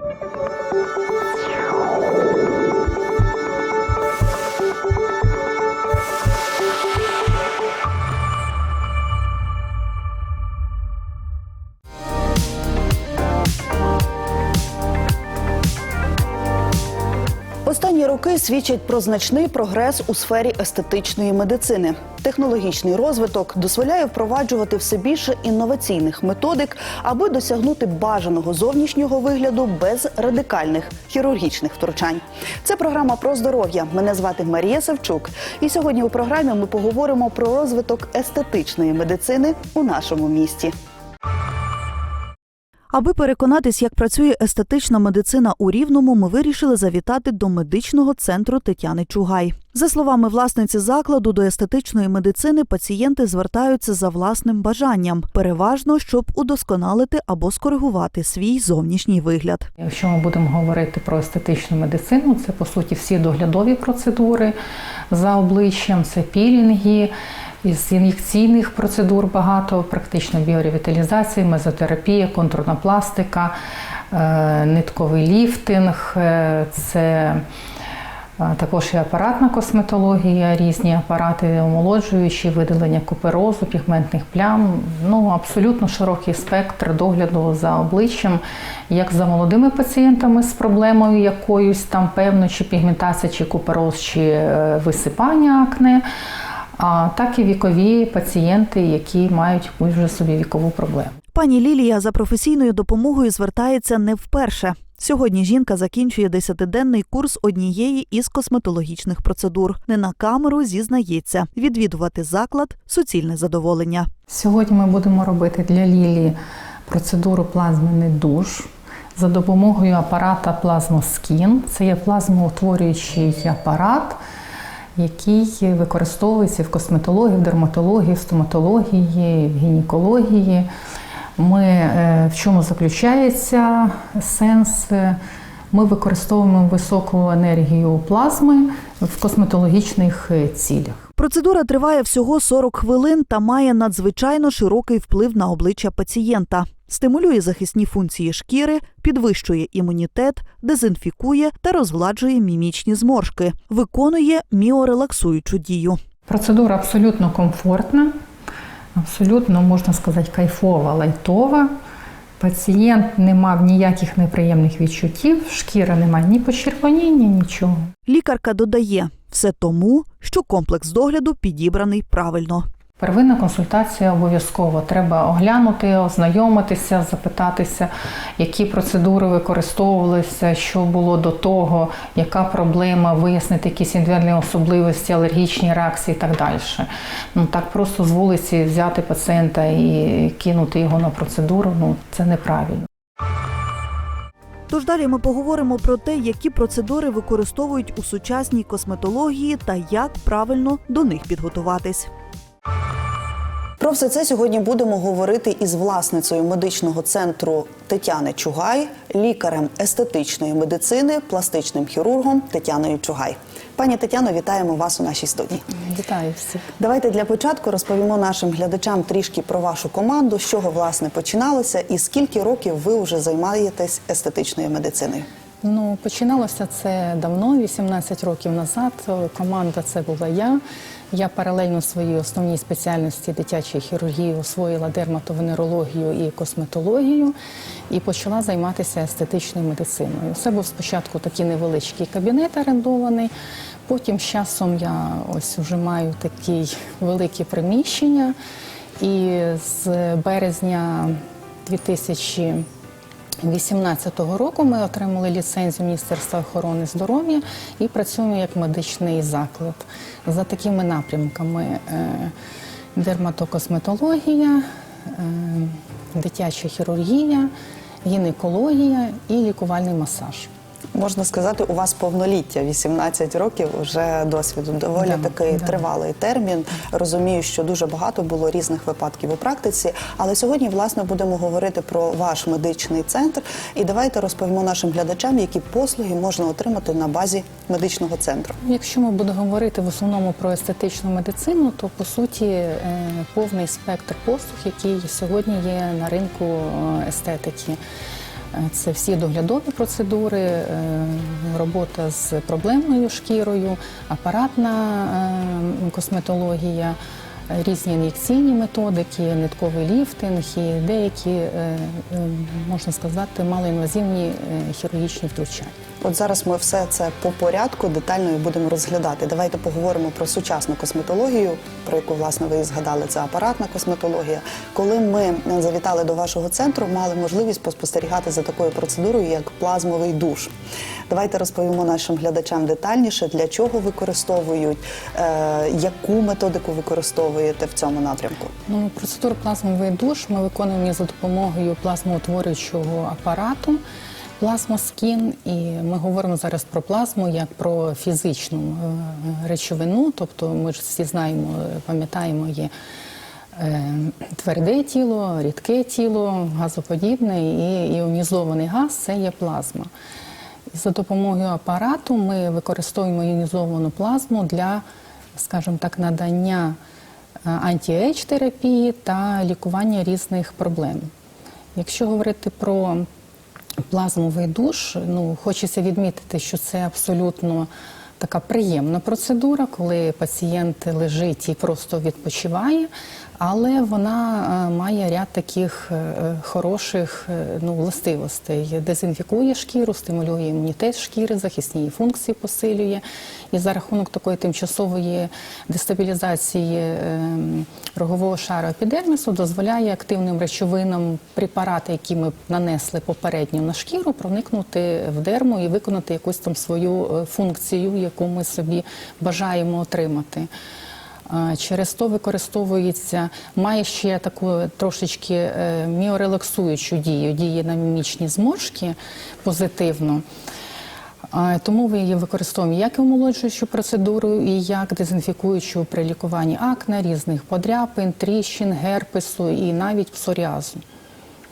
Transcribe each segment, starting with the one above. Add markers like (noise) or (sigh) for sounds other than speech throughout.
you свідчать про значний прогрес у сфері естетичної медицини. Технологічний розвиток дозволяє впроваджувати все більше інноваційних методик, аби досягнути бажаного зовнішнього вигляду без радикальних хірургічних втручань. Це програма про здоров'я. Мене звати Марія Савчук. І сьогодні у програмі ми поговоримо про розвиток естетичної медицини у нашому місті. Аби переконатись, як працює естетична медицина у Рівному, ми вирішили завітати до медичного центру Тетяни Чугай. За словами власниці закладу, до естетичної медицини пацієнти звертаються за власним бажанням, переважно щоб удосконалити або скоригувати свій зовнішній вигляд. Якщо ми будемо говорити про естетичну медицину, це по суті всі доглядові процедури за обличчям, це пілінги. Із ін'єкційних процедур багато, практично біоревіталізації, мезотерапія, контурна пластика, е, нитковий ліфтинг, е, це е, також і апаратна косметологія, різні апарати омолоджуючі, видалення куперозу, пігментних плям. Ну абсолютно широкий спектр догляду за обличчям, як за молодими пацієнтами з проблемою якоюсь там певно, чи пігментація, чи купероз, чи висипання акне. А так і вікові пацієнти, які мають якусь вже собі вікову проблему. Пані Лілія за професійною допомогою звертається не вперше. Сьогодні жінка закінчує десятиденний курс однієї із косметологічних процедур. Не на камеру зізнається, відвідувати заклад суцільне задоволення. Сьогодні ми будемо робити для Лілі процедуру плазменний душ за допомогою апарата Плазмоскін. Це є плазмоутворюючий апарат, який використовується в косметології, в дерматології, в стоматології, в гінекології. Ми, е, в чому заключається сенс? Ми використовуємо високу енергію плазми в косметологічних е, цілях. Процедура триває всього 40 хвилин та має надзвичайно широкий вплив на обличчя пацієнта. Стимулює захисні функції шкіри, підвищує імунітет, дезінфікує та розгладжує мімічні зморшки, виконує міорелаксуючу дію. Процедура абсолютно комфортна, абсолютно можна сказати, кайфова, лайтова. Пацієнт не мав ніяких неприємних відчуттів, шкіра не має ні почервоніння, нічого. Лікарка додає все тому, що комплекс догляду підібраний правильно. Первинна консультація обов'язково. Треба оглянути, ознайомитися, запитатися, які процедури використовувалися, що було до того, яка проблема, вияснити якісь індивідуальні особливості, алергічні реакції і так далі. Ну так просто з вулиці взяти пацієнта і кинути його на процедуру, ну це неправильно. Тож далі ми поговоримо про те, які процедури використовують у сучасній косметології та як правильно до них підготуватись. Про все це сьогодні будемо говорити із власницею медичного центру Тетяни Чугай, лікарем естетичної медицини, пластичним хірургом Тетяною Чугай. Пані Тетяно, вітаємо вас у нашій студії. Вітаю всіх. Давайте для початку розповімо нашим глядачам трішки про вашу команду, з чого власне починалося, і скільки років ви вже займаєтесь естетичною медициною. Ну, починалося це давно, 18 років назад. Команда це була я. Я паралельно своїй основній спеціальності дитячої хірургії освоїла дерматовенерологію і косметологію і почала займатися естетичною медициною. Це був спочатку такий невеличкий кабінет орендований. Потім з часом я ось вже маю такі великі приміщення. І з березня 2000 2018 року ми отримали ліцензію Міністерства охорони здоров'я і працюємо як медичний заклад за такими напрямками: е, дерматокосметологія, е, дитяча хірургія, гінекологія і лікувальний масаж. Можна сказати, у вас повноліття 18 років вже досвіду. Доволі Да, такий да. тривалий термін. Розумію, що дуже багато було різних випадків у практиці. Але сьогодні, власне, будемо говорити про ваш медичний центр. І давайте розповімо нашим глядачам, які послуги можна отримати на базі медичного центру. Якщо ми будемо говорити в основному про естетичну медицину, то по суті е, повний спектр послуг, який сьогодні є на ринку е, естетики. Е, Це всі доглядові процедури, е, робота з проблемною шкірою, апаратна е, косметологія, різні ін'єкційні методики, нитковий ліфтинг і деякі, можна сказати, малоінвазивні хірургічні втручання. От зараз ми все це по порядку детально і будемо розглядати. Давайте поговоримо про сучасну косметологію, про яку власне ви і згадали. Це апаратна косметологія. Коли ми завітали до вашого центру, мали можливість поспостерігати за такою процедурою, як плазмовий душ. Давайте розповімо нашим глядачам детальніше, для чого використовують, е, яку методику використовуєте в цьому напрямку. Ну, процедуру плазмовий душ ми виконуємо за допомогою плазмоутворюючого апарату. Плазмоскін, і ми говоримо зараз про плазму як про фізичну е, речовину, тобто ми ж всі знаємо, пам'ятаємо, є е, тверде тіло, рідке тіло, газоподібне і іонізований газ це є плазма. І за допомогою апарату ми використовуємо іонізовану плазму для, скажімо так, надання е, анті-ейдж терапії та лікування різних проблем. Якщо говорити про плазмовий душ, ну хочеться відмітити, що це абсолютно така приємна процедура, коли пацієнт лежить і просто відпочиває, але вона е, має ряд таких е, хороших е, ну, властивостей. Дезінфікує шкіру, стимулює імунітет шкіри, захисні її функції посилює. І за рахунок такої тимчасової дестабілізації рогового шару епідермісу дозволяє активним речовинам препарати, які ми нанесли попередньо на шкіру, проникнути в дерму і виконати якусь там свою функцію, яку ми собі бажаємо отримати. Через то використовується, має ще таку трошечки е, міорелаксуючу дію, діє на мімічні зморшки позитивно. Тому ми її використовуємо як і омолоджуючу процедуру, і як дезінфікуючу при лікуванні акне, різних подряпин, тріщин, герпесу і навіть псоріазу.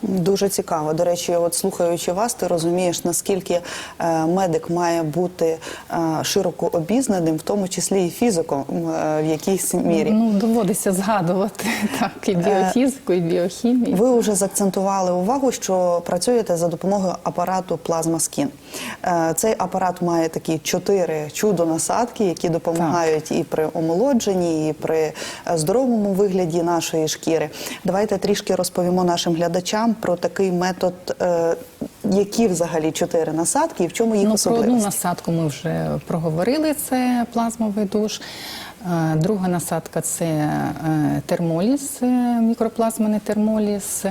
Дуже цікаво. До речі, от слухаючи вас, ти розумієш, наскільки е, медик має бути е, широко обізнаним, в тому числі і фізиком е, в якійсь мірі. Ну, доводиться згадувати (laughs) так, і біофізику, і біохімію. Ви вже заакцентували увагу, що працюєте за допомогою апарату Skin. Е, Цей апарат має такі чотири чудо-насадки, які допомагають і при омолодженні, і при здоровому вигляді нашої шкіри. Давайте трішки розповімо нашим глядачам про такий метод, е, які взагалі чотири насадки і в чому їх Ну, про одну насадку ми вже проговорили, це плазмовий душ. Е, Друга насадка це термоліс, термоліз, е, мікроплазмений термоліз.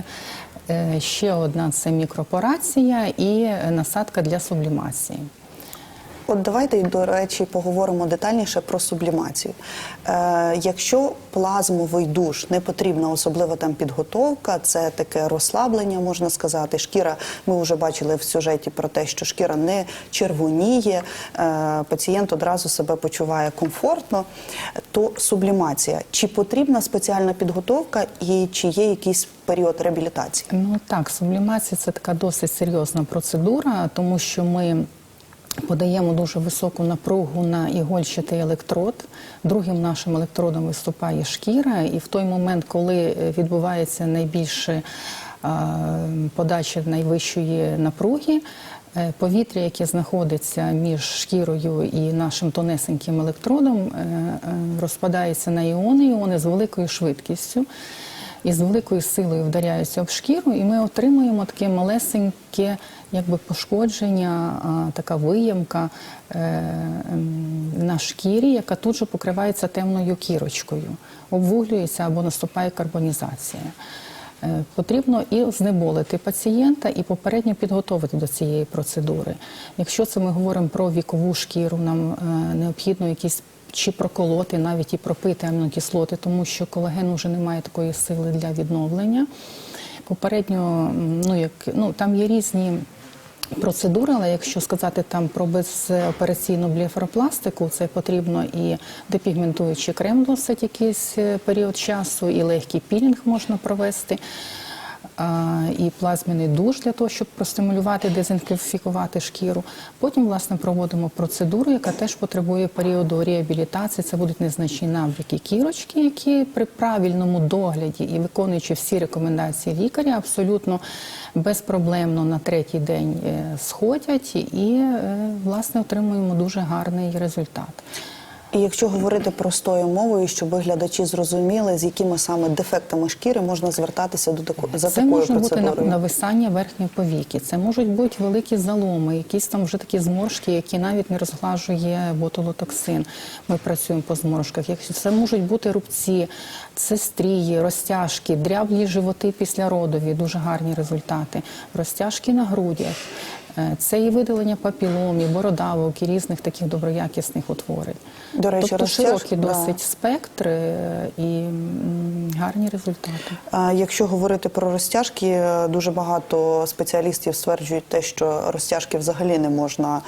Е, Ще одна це мікропорація і насадка для сублімації. От давайте, до речі, поговоримо детальніше про сублімацію. Е, якщо плазмовий душ не потрібна особлива там підготовка, це таке розслаблення, можна сказати. Шкіра, ми вже бачили в сюжеті про те, що шкіра не червоніє, е, пацієнт одразу себе почуває комфортно. То сублімація, чи потрібна спеціальна підготовка і чи є якийсь період реабілітації? Ну так, сублімація це така досить серйозна процедура, тому що ми подаємо дуже високу напругу на ігольчатий електрод. Другим нашим електродом виступає шкіра, і в той момент, коли е, відбувається найбільше подача найвищої напруги. е, Повітря, яке знаходиться між шкірою і нашим тонесеньким електродом, е, е, розпадається на іони, іони з великою швидкістю і з великою силою вдаряються об шкіру, і ми отримуємо таке малесеньке якби пошкодження, така виямка е, на шкірі, яка тут же покривається темною кірочкою, обвуглюється або наступає карбонізація. Е, Потрібно і знеболити пацієнта і попередньо підготовити до цієї процедури. Якщо це ми говоримо про вікову шкіру, нам е, необхідно якісь чи проколоти, навіть і пропити амінокислоти, тому що колагену вже немає такої сили для відновлення. Попередньо, ну як ну там є різні. Процедури, але якщо сказати там про безопераційну блефаропластику, це потрібно і депігментуючий крем досить якийсь е, період часу, і легкий пілінг можна провести. І плазменний душ для того, щоб простимулювати, дезінфікувати шкіру. Потім, власне, проводимо процедуру, яка теж потребує періоду реабілітації. Це будуть незначні набряки кірочки, які при правильному догляді і виконуючи всі рекомендації лікаря, абсолютно безпроблемно на третій день е, сходять і, е, власне, отримуємо дуже гарний результат. І якщо говорити простою мовою, щоб глядачі зрозуміли, з якими саме дефектами шкіри можна звертатися до тако, за це такою може бути процедурою. на- нависання верхньої повіки, це можуть бути великі заломи, якісь там вже такі зморшки, які навіть не розглажує ботулотоксин. Ми працюємо по зморшках. Якщо це можуть бути рубці, це стрії, розтяжки, дряблі животи після родові, дуже гарні результати, розтяжки на грудях. Е, Це і видалення папіломів, бородавок і різних таких доброякісних утворень. До речі, тобто розтяж- широкий да. досить спектр е, і гарні результати. А Якщо говорити про розтяжки, е, дуже багато спеціалістів стверджують те, що розтяжки взагалі не можна.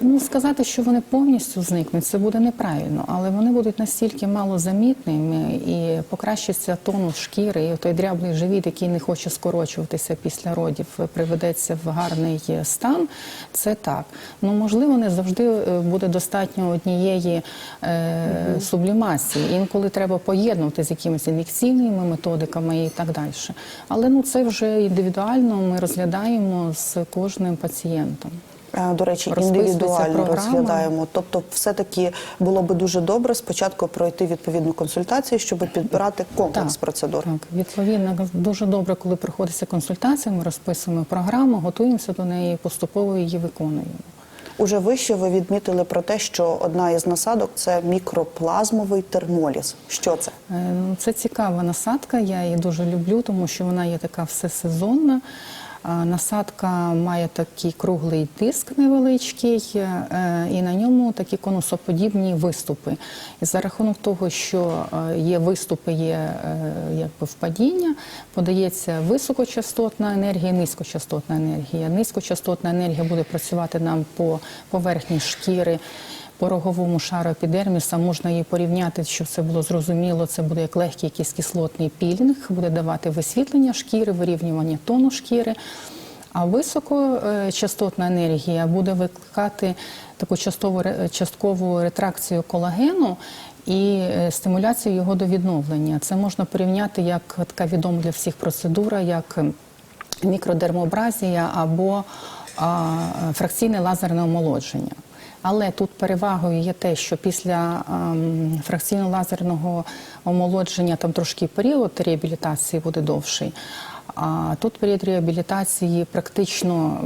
Ну, сказати, що вони повністю зникнуть, це буде неправильно, але вони будуть настільки малозамітними і покращиться тонус шкіри, і той дряблий живіт, який не хоче скорочуватися після родів, приведеться в гарний стан. Це так. Ну можливо, не завжди е, буде достатньо однієї е, сублімації. Інколи треба поєднувати з якимись ін'єкційними методиками і так далі. Але ну це вже індивідуально. Ми розглядаємо з кожним пацієнтом. Е, До речі, індивідуально розглядаємо. Тобто, все-таки було би дуже добре спочатку пройти відповідну консультацію, щоб підбирати комплекс Так, процедур. Так, відповідно, дуже добре, коли приходиться консультація, ми розписуємо програму, готуємося до неї, поступово її виконуємо. Уже вище ви відмітили про те, що одна із насадок це мікроплазмовий термоліз. Що це? Е, ну, Це цікава насадка, я її дуже люблю, тому що вона є така всесезонна. Насадка має такий круглий диск невеличкий, е, і на ньому такі конусоподібні виступи. І за рахунок того, що е, є виступи, є е, якби впадіння, подається високочастотна енергія, низькочастотна енергія. Низькочастотна енергія буде працювати нам по поверхні шкіри по роговому шару епідерміса можна її порівняти, щоб це було зрозуміло. Це буде як легкий якийсь кислотний пілінг, буде давати висвітлення шкіри, вирівнювання тону шкіри. А високочастотна енергія буде викликати таку частову, часткову ретракцію колагену і е, стимуляцію його до відновлення. Це можна порівняти як така відома для всіх процедура, як мікродермобразія або а, фракційне лазерне омолодження. Але тут перевагою є те, що після ем, фракційно-лазерного омолодження там трошки період реабілітації буде довший. А тут період реабілітації практично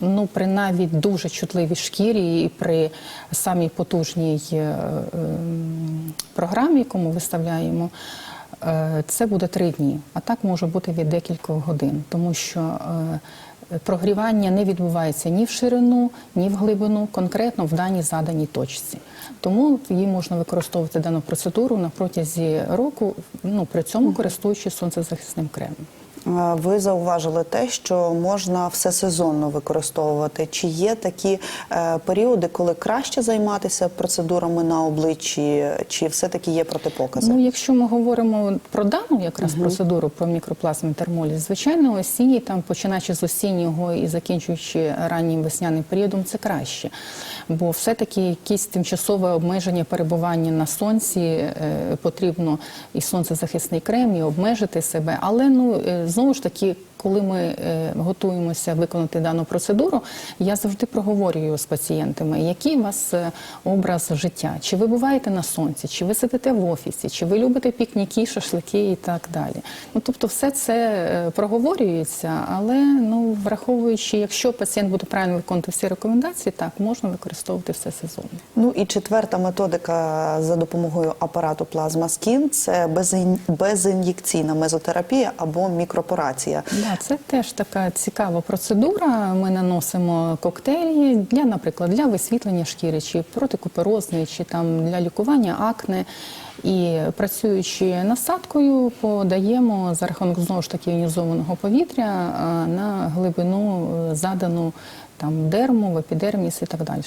ну, при навіть дуже чутливій шкірі і при самій потужній е, ем, програмі, яку ми виставляємо, е, це буде три дні. А так може бути від декількох годин, тому що е, прогрівання не відбувається ні в ширину, ні в глибину, конкретно в даній заданій точці. Тому її можна використовувати дану процедуру на протязі року, ну при цьому користуючись сонцезахисним кремом. Е, Ви зауважили те, що можна всесезонно використовувати. Чи є такі е, періоди, коли краще займатися процедурами на обличчі, чи все-таки є протипокази? Ну, якщо ми говоримо про дану якраз процедуру про мікроплазмний термоліз, звичайно, осінній, там починаючи з осіннього і закінчуючи раннім весняним періодом, це краще. Бо все-таки якісь тимчасове обмеження перебування на сонці е, потрібно і сонцезахисний крем, і обмежити себе. Але ну знову ж таки, коли ми е, готуємося виконати дану процедуру, я завжди проговорюю з пацієнтами, який у вас е, образ життя. Чи ви буваєте на сонці, чи ви сидите в офісі, чи ви любите пікніки, шашлики і так далі. Ну тобто, все це е, проговорюється, але ну враховуючи, якщо пацієнт буде правильно виконувати всі рекомендації, так можна використовувати все сезонно. Ну і четверта методика за допомогою апарату Plasma Skin – це безін- безін'єкційна мезотерапія або мікропорація. Да, це теж така цікава процедура. Ми наносимо коктейлі для, наприклад, для висвітлення шкіри, чи протикуперозної, чи там для лікування акне. І працюючи насадкою, подаємо за рахунок знову ж таки іонізованого повітря на глибину е, задану там дерму, епідерміс і так далі.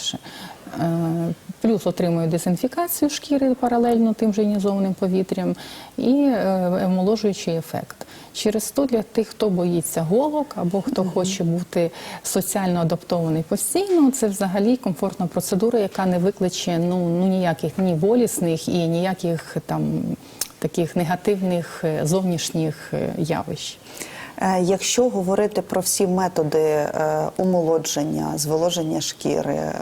Е, Плюс отримує дезінфікацію шкіри паралельно тим же іонізованим повітрям і е, омоложуючий ефект. Через то для тих, хто боїться голок або хто хоче бути соціально адаптований постійно, це взагалі комфортна процедура, яка не викличе ну, ну ніяких ні болісних і ніяких там таких негативних е, зовнішніх е, явищ. Е, Якщо говорити про всі методи е, омолодження, зволоження шкіри, е,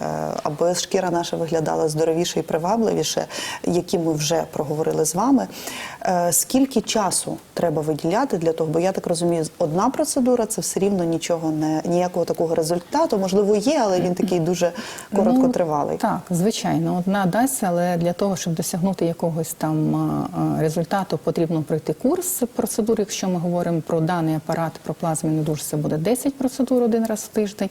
аби шкіра наша виглядала здоровіше і привабливіше, які ми вже проговорили з вами, е, скільки часу треба виділяти для того? Бо я так розумію, одна процедура це все рівно нічого не ніякого такого результату. Можливо, є, але він такий дуже короткотривалий. Ну, так, звичайно, одна дасть, але для того, щоб досягнути якогось там результату, потрібно пройти курс процедур. Якщо ми говоримо про даний апарат, про плазмі душ, це буде 10 процедур один раз в тиждень.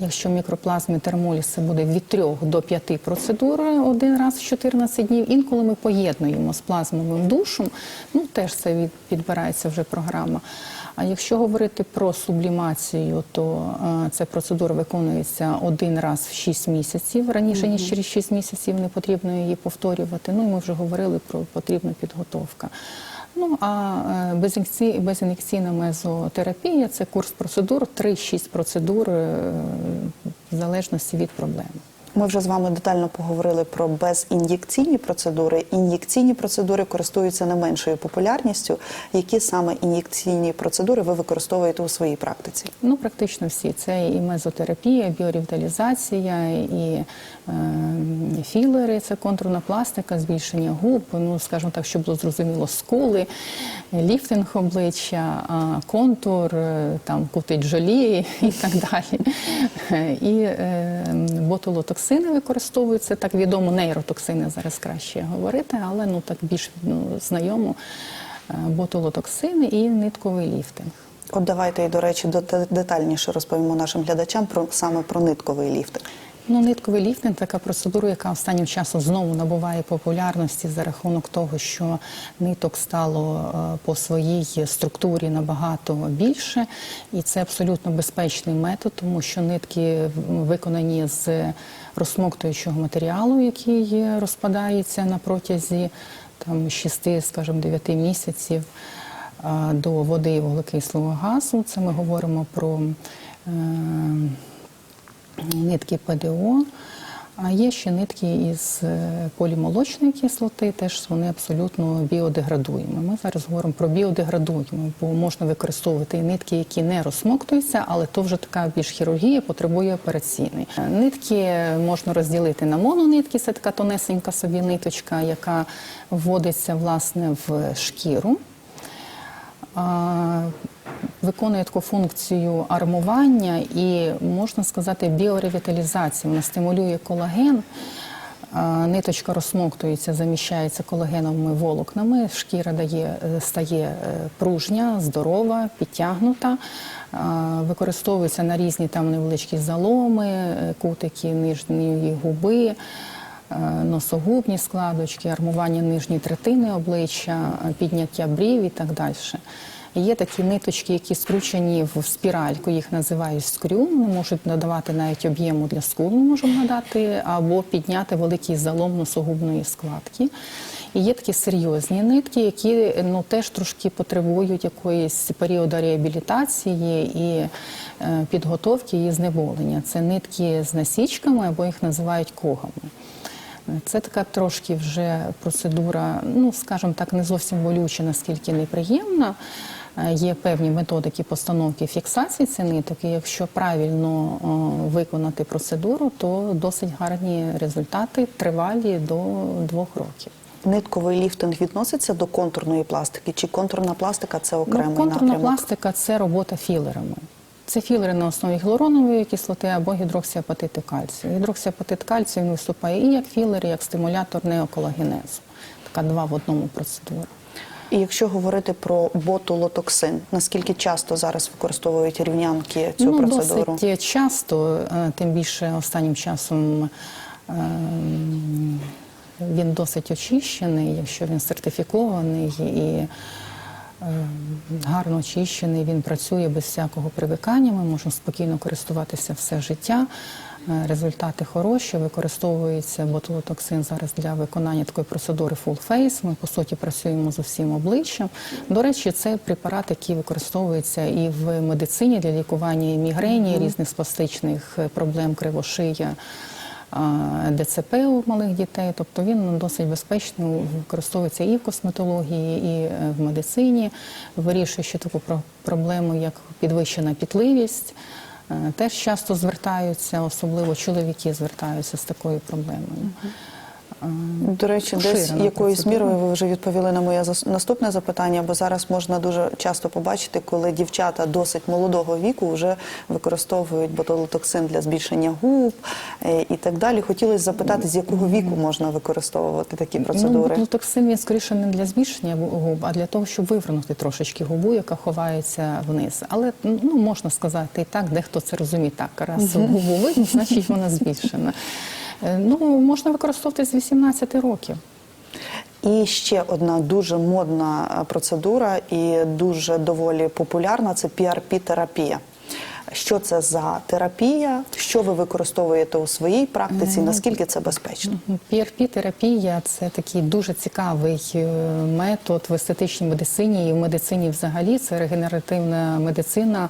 Якщо мікроплазми термоліз, це буде від 3 до 5 процедур один раз в 14 днів. Інколи ми поєднуємо з плазмовим душем, ну теж це від, підбирається вже програма. А якщо говорити про сублімацію, то е, ця процедура виконується один раз в 6 місяців. Раніше ніж через 6 місяців не потрібно її повторювати. Ну і ми вже говорили про потрібна підготовка. Ну а е, безін'єкційна мезотерапія це курс процедур, 3-6 процедур е, в залежності від проблеми. Ми вже з вами детально поговорили про безін'єкційні процедури. Ін'єкційні процедури користуються не меншою популярністю. Які саме ін'єкційні процедури ви використовуєте у своїй практиці? Ну, практично всі. Це і мезотерапія, біоревіталізація, і е, філери, це контурна пластика, збільшення губ, ну, скажімо так, щоб було зрозуміло, скули, ліфтинг обличчя, контур, е, там, кути джолі (laughs) і так далі. І е, ботулотоксини використовуються, так відомо, нейротоксини зараз краще говорити, але ну, так більш ну, знайомо. Е, Ботулотоксини і нитковий ліфтинг. От давайте і до речі, детальніше розповімо нашим глядачам про саме про нитковий ліфтинг. Ну, нитковий ліфтинг така процедура, яка останнім часом знову набуває популярності за рахунок того, що ниток стало е, по своїй структурі набагато більше, і це абсолютно безпечний метод, тому що нитки виконані з розсмоктуючого матеріалу, який розпадається на протязі там 6, скажімо, 9 місяців е, до води і вуглекислого газу. Це ми говоримо про. е, нитки ПДО. А є ще нитки із е, полімолочної кислоти, теж вони абсолютно біодеградуємо. Ми зараз говоримо про біодеградуємо, бо можна використовувати і нитки, які не розсмоктуються, але то вже така більш хірургія потребує операційної. Е, Нитки можна розділити на мононитки, це така тонесенька собі ниточка, яка вводиться власне в шкіру. Виконує таку функцію армування і, можна сказати, біоревіталізації. Вона стимулює колаген. Ниточка розсмоктується, заміщається колагеновими волокнами, шкіра дає, е, стає е, пружня, здорова, підтягнута, використовується на різні там невеличкі заломи, е, кутики нижньої губи, носогубні складочки, армування нижньої третини обличчя, підняття брів і так далі. Є такі ниточки, які скручені в спіральку, їх називають скрю. Вони можуть надавати навіть об'єму для скул, ми можемо надати, або підняти великий залом носогубної складки. І є такі серйозні нитки, які ну теж трошки потребують якоїсь періоду реабілітації і е, підготовки і знеболення. Це нитки з насічками, або їх називають когами. Це така трошки вже процедура, ну скажімо так, не зовсім болюча, наскільки неприємна. Е, Є певні методики постановки фіксації цих ниток, і якщо правильно виконати процедуру, то досить гарні результати тривалі до двох років. Нитковий ліфтинг відноситься до контурної пластики, чи контурна пластика це окремий Ну, контурна напрямок? пластика це робота філерами. Це філери на основі гіалуронової кислоти або гідроксіапатиту кальцію. Гідроксіапатит кальцію виступає і як філер, і як стимулятор неоколагенезу. Така два в одному процедура. І якщо говорити про ботулотоксин, наскільки часто зараз використовують рівнянки цю ну, процедуру? Досить часто, е, тим більше останнім часом ем, він досить очищений, якщо він сертифікований і ем, гарно очищений, він працює без всякого привикання, ми можемо спокійно користуватися все життя. Е, Результати хороші, використовується ботулотоксин зараз для виконання такої процедури full face. Ми по суті працюємо з усім обличчям. До речі, це препарат, який використовується і в медицині для лікування мігрені, різних спастичних е, проблем кривошия. ДЦП у малих дітей, тобто він досить безпечно використовується і в косметології, і е, в медицині. Вирішує ще таку про- проблему, як підвищена пітливість. Е, Теж часто звертаються, особливо чоловіки звертаються з такою проблемою. До речі, десь якоюсь мірою ви вже відповіли на моє наступне запитання, бо зараз можна дуже часто побачити, коли дівчата досить молодого віку вже використовують ботулотоксин для збільшення губ е, і так далі. Хотілося запитати, з якого віку можна використовувати такі Ну, процедури? ботулотоксин він скоріше не для збільшення губ, а для того, щоб вивернути трошечки губу, яка ховається вниз. Але ну можна сказати і так, дехто це розуміє так. Раз губу видно, значить вона збільшена. Е, Ну можна використовувати з 18 років. І ще одна дуже модна е, процедура і дуже доволі популярна це PRP-терапія. Що це за терапія? Що ви використовуєте у своїй практиці? Наскільки це безпечно? PRP-терапія – це такий дуже цікавий е, метод в естетичній медицині і в медицині взагалі. Це регенеративна медицина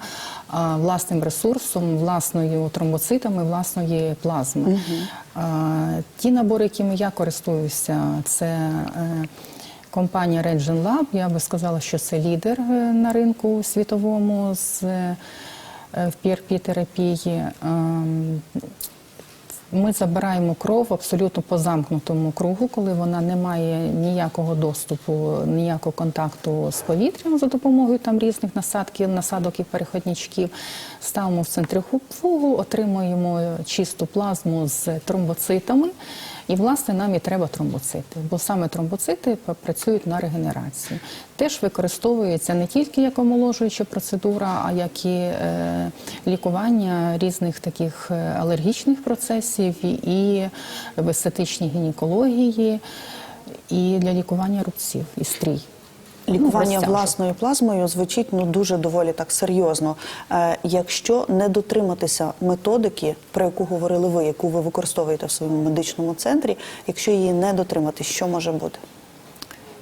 власним ресурсом, власною тромбоцитами, власної плазми. А, Ті набори, якими я користуюся, це е, компанія Regen Lab. Я би сказала, що це лідер е, на ринку світовому з е, в PRP-терапії. Ем, ми забираємо кров абсолютно по замкнутому кругу, коли вона не має ніякого доступу, ніякого контакту з повітрям за допомогою там різних насадків, насадок і переходничків. Ставимо в центрифугу, отримуємо чисту плазму з тромбоцитами. І, власне, нам і треба тромбоцити, бо саме тромбоцити працюють на регенерацію. Теж використовується не тільки як омоложуюча процедура, а як і е, лікування різних таких е, алергічних процесів і в естетичній гінекології, і для лікування рубців і стрій. Лікування власною плазмою звучить ну дуже доволі так серйозно. Е, якщо не дотриматися методики, про яку говорили ви, яку ви використовуєте в своєму медичному центрі, якщо її не дотримати, що може бути?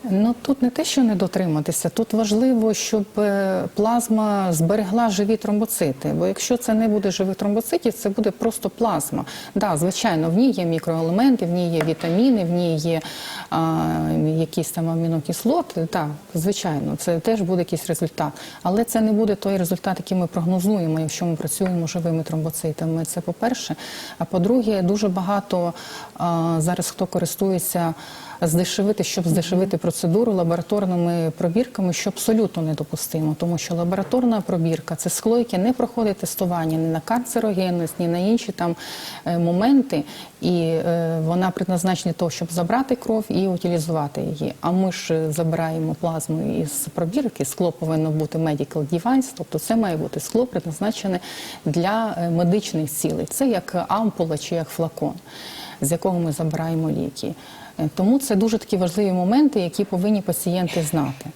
Ну тут не те, що не дотриматися, тут важливо, щоб е, плазма зберегла живі тромбоцити. Бо якщо це не буде живих тромбоцитів, це буде просто плазма. Да, звичайно, в ній є мікроелементи, в ній є вітаміни, в ній є а, якісь там амінокислоти. Так, звичайно, це теж буде якийсь результат. Але це не буде той результат, який ми прогнозуємо, якщо ми працюємо живими тромбоцитами. Це по-перше. А по-друге, дуже багато а, зараз хто користується здешевити, щоб здешевити процедуру лабораторними пробірками, що абсолютно недопустимо, тому що лабораторна пробірка це скло, яке не проходить тестування ні на канцерогенність, ні на інші там е, моменти, і е, вона предназначена того, щоб забрати кров і утилізувати її. А ми ж е, забираємо плазму із пробірки. Скло повинно бути medical device, тобто це має бути скло, предназначене для е, медичних цілей. Це як ампула чи як флакон, з якого ми забираємо ліки. Е, Тому це дуже такі важливі моменти, які повинні пацієнти знати.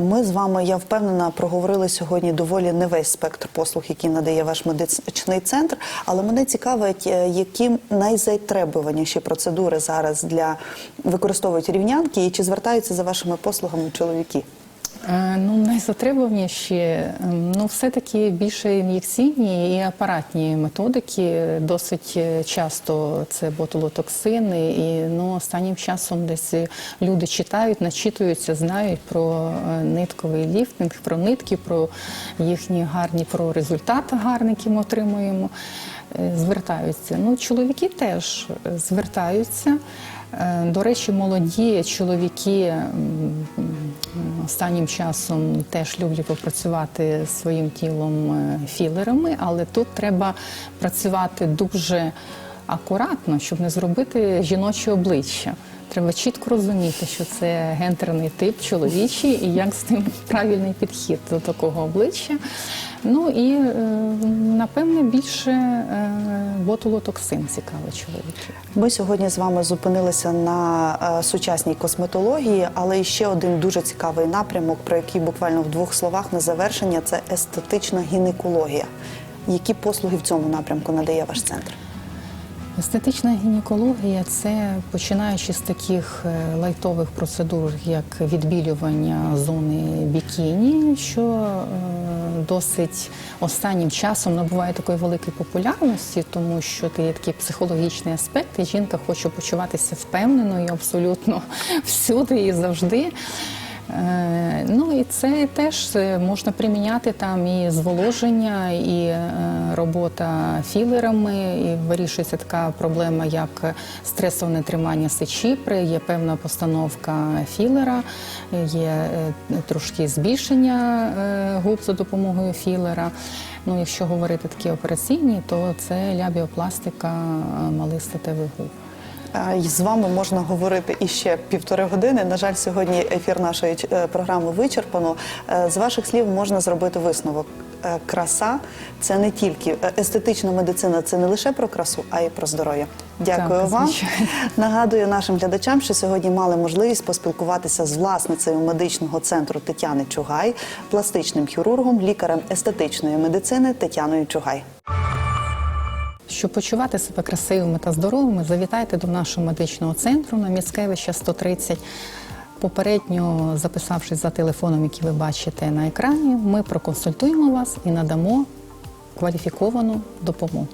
Ми з вами, я впевнена, проговорили сьогодні доволі не весь спектр послуг, які надає ваш медичний центр. Але мене цікавить, е, які найзатребуваніші процедури зараз для використовують рівнянки, і чи звертаються за вашими послугами чоловіки? Е, Ну, найзатребуваніші, ем, ну, все-таки більше ін'єкційні і апаратні методики. Досить е, часто це ботулотоксини. І ну, останнім часом десь люди читають, начитуються, знають про е, нитковий ліфтинг, про нитки, про їхні гарні, про результати гарні, які ми отримуємо. Звертаються. Ну, чоловіки теж звертаються. Е, До речі, молоді чоловіки останнім часом теж люблять попрацювати своїм тілом е, філерами, але тут треба працювати дуже акуратно, щоб не зробити жіноче обличчя. Треба чітко розуміти, що це гендерний тип чоловічий і як з ним правильний підхід до такого обличчя. Ну і е, напевне більше е, ботулотоксин цікавий чоловіків. Ми сьогодні з вами зупинилися на е, сучасній косметології, але ще один дуже цікавий напрямок, про який буквально в двох словах на завершення це естетична гінекологія. Які послуги в цьому напрямку надає ваш центр? Естетична гінекологія це починаючи з таких е, лайтових процедур, як відбілювання зони бікіні, що е, досить останнім часом набуває такої великої популярності, тому що це є такий психологічний аспект, і жінка хоче почуватися впевненою абсолютно (laughs) всюди і завжди. Е, Ну і це теж е, можна приміняти там і зволоження, і е, робота філерами, і вирішується така проблема, як стресове тримання сечі. При є певна постановка філера, є трошки збільшення губ за допомогою філера. Ну, якщо говорити такі операційні, то це лябіопластика малих статевих губ. З вами можна говорити іще півтори години. На жаль, сьогодні ефір нашої е, програми вичерпано. Е, З ваших слів можна зробити висновок. Е, Краса це не тільки естетична медицина, це не лише про красу, а й про здоров'я. Дякую Так, вам. Нагадую нашим глядачам, що сьогодні мали можливість поспілкуватися з власницею медичного центру Тетяни Чугай, пластичним хірургом, лікарем естетичної медицини Тетяною Чугай. Щоб почувати себе красивими та здоровими, завітайте до нашого медичного центру на Міцкевича 130. Попередньо записавшись за телефоном, який ви бачите на екрані, ми проконсультуємо вас і надамо кваліфіковану допомогу.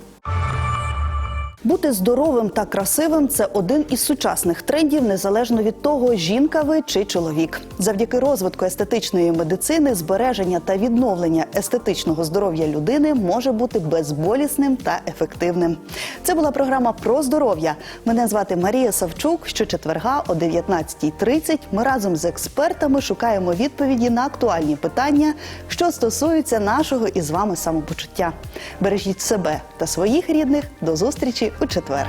Бути здоровим та красивим це один із сучасних трендів, незалежно від того, жінка ви чи чоловік. Завдяки розвитку естетичної медицини, збереження та відновлення естетичного здоров'я людини може бути безболісним та ефективним. Це була програма про здоров'я. Мене звати Марія Савчук. Щочетверга о 19.30 ми разом з експертами шукаємо відповіді на актуальні питання, що стосуються нашого із вами самопочуття. Бережіть себе та своїх рідних. До зустрічі у четвер.